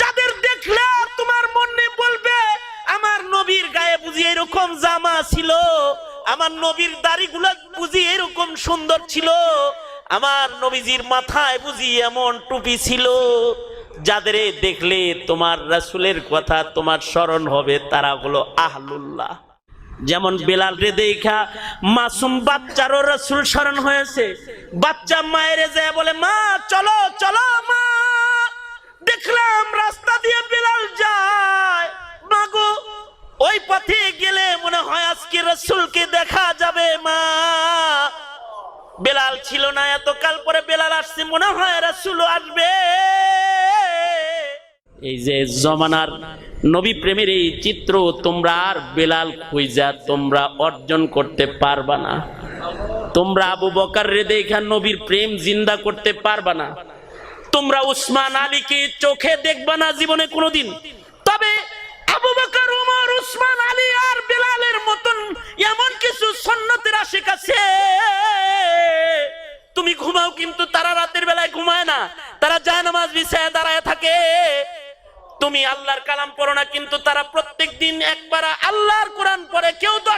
যাদের দেখলে তোমার মনে বলবে, আমার নবীর গায়ে বুঝি এরকম জামা ছিল, আমার নবীর দাড়িগুলো বুঝি এরকম সুন্দর ছিল, আমার নবীজির মাথায় বুঝি এমন টুপি ছিল। যাদের দেখলে তোমার রাসূলের কথা তোমার স্মরণ হবে, তারা হলো আহলুল্লাহ। যেমন বেলাল রে দেখা মাসুম বাচ্চারও রসুল স্মরণ হয়েছে। বাচ্চা মায়ের যায় বলে, মা, চলো চলো, মা। ওই পথে গেলে মনে হয় আজকে রসুলকে দেখা যাবে, মা। বেলাল ছিল না, এতকাল পরে বেলাল আসছে, মনে হয় রসুল আসবে। এই যে জমানার নবী প্রেমের এই চিত্র, তোমরা আর বেলাল খুঁজা তোমরা অর্জন করতে পারবা না। তোমরা আবু বকার রে দেখা নবীর প্রেম জিন্দা করতে পারবা না। তোমরা উসমান আলীকে চোখে দেখবা না জীবনে কোনোদিন। আশিক আছে তুমি ঘুমাও কিন্তু তারা রাতের বেলায় ঘুমায় না। তারা যায় নামাজ বিছায় দাঁড়ায় থাকে। তুমি আল্লাহর কালাম পড়ো না কিন্তু তারা প্রত্যেক দিন একবার আল্লাহর কোরআন পড়ে। কেউ পড়ে